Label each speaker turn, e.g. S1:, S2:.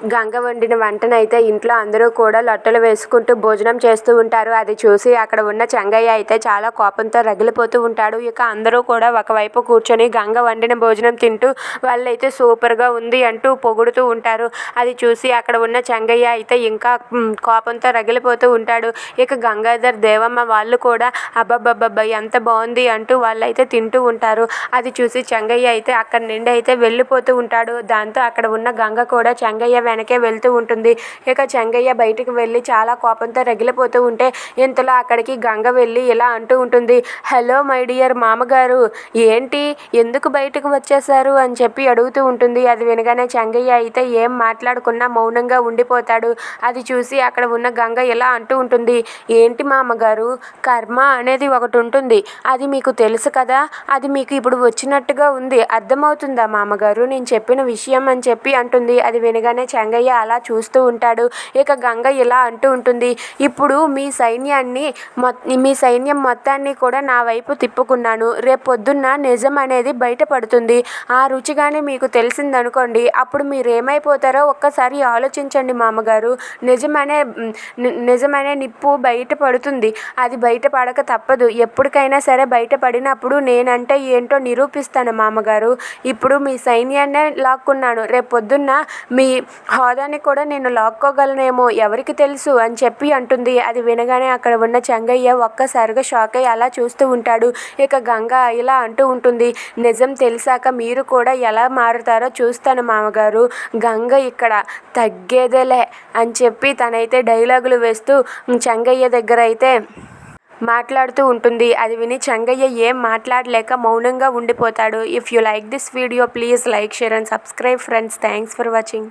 S1: గంగ వండిన వంటనైతే ఇంట్లో అందరూ కూడా లొట్టలు వేసుకుంటూ భోజనం చేస్తూ ఉంటారు. అది చూసి అక్కడ ఉన్న చెంగయ్య అయితే చాలా కోపంతో రగిలిపోతూ ఉంటాడు. ఇక అందరూ కూడా ఒకవైపు కూర్చొని గంగ వండిన భోజనం తింటూ వాళ్ళైతే సూపర్గా ఉంది అంటూ పొగుడుతూ ఉంటారు. అది చూసి అక్కడ ఉన్న చెంగయ్య అయితే ఇంకా కోపంతో రగిలిపోతూ ఉంటాడు. ఇక గంగాధర్ దేవమ్మ వాళ్ళు కూడా అబ్బబ్బబ్బబ్బ ఎంత బాగుంది అంటూ వాళ్ళైతే తింటూ ఉంటారు. అది చూసి చెంగయ్య అయితే అక్కడి నుండి అయితే వెళ్ళిపోతూ ఉంటాడు. దాంతో అక్కడ ఉన్న గంగ కూడా చెంగయ్య వెనకే వెళ్తూ ఉంటుంది. ఇక చెంగయ్య బయటికి వెళ్ళి చాలా కోపంతో రగిలిపోతూ ఉంటే ఇంతలో అక్కడికి గంగ వెళ్ళి ఇలా అంటూ ఉంటుంది. హలో మై డియర్ మామగారు ఏంటి? ఎందుకు బయటకు వచ్చేసారు అని చెప్పి అడుగుతూ ఉంటుంది. అది వినగానే చెంగయ్య అయితే ఏం మాట్లాడుకున్నా మౌనంగా ఉండిపోతాడు. అది చూసి అక్కడ ఉన్న గంగ ఇలా అంటూ ఉంటుంది. ఏంటి మామగారు కర్మ అనేది ఒకటి ఉంటుంది. అది మీకు తెలుసు కదా? అది మీకు ఇప్పుడు వచ్చినట్టుగా ఉంది. అర్థమవుతుందా మామగారు? నేను చెప్పిన విషయం అని చెప్పి అంటుంది. అది వినగానే చెంగయ్య అలా చూస్తూ ఉంటాడు. ఇక గంగ ఇలా అంటూ ఉంటుంది. ఇప్పుడు మీ సైన్యాన్ని మీ సైన్యం మొత్తాన్ని కూడా నా వైపు తిప్పుకున్నాను. రేపొద్దున్న నిజం అనేది బయటపడుతుంది ఆ రుచిగానే మీకు తెలిసిందనుకోండి. అప్పుడు మీరు ఏమైపోతారో ఒక్కసారి ఆలోచించండి మామగారు. నిజమనే నిజమనే నిప్పు బయటపడుతుంది అది బయటపడక తప్పదు. ఎప్పటికైనా సరే బయటపడినప్పుడు నేనంటే ఏంటో నిరూపిస్తాను మామగారు. ఇప్పుడు మీ సైన్యాన్నే లాక్కున్నాను. రేపొద్దున్న మీ హోదాని కూడా నేను లాక్కోగలనేమో ఎవరికి తెలుసు అని చెప్పి అంటుంది. అది వినగానే అక్కడ ఉన్న చెంగయ్య ఒక్కసారిగా షాక్ అయ్యి అలా చూస్తూ ఉంటాడు. ఇక గంగ ఇలా అంటూ ఉంటుంది. నిజం తెలిసాక మీరు కూడా ఎలా మారుతారో చూస్తాను మామగారు. గంగ ఇక్కడ తగ్గేదేలే అని చెప్పి తనైతే డైలాగులు వేస్తూ చెంగయ్య దగ్గర అయితే మాట్లాడుతూ ఉంటుంది. అది విని చెంగయ్య ఏం మాట్లాడలేక మౌనంగా ఉండిపోతాడు. If you like this video please like share and subscribe friends thanks for watching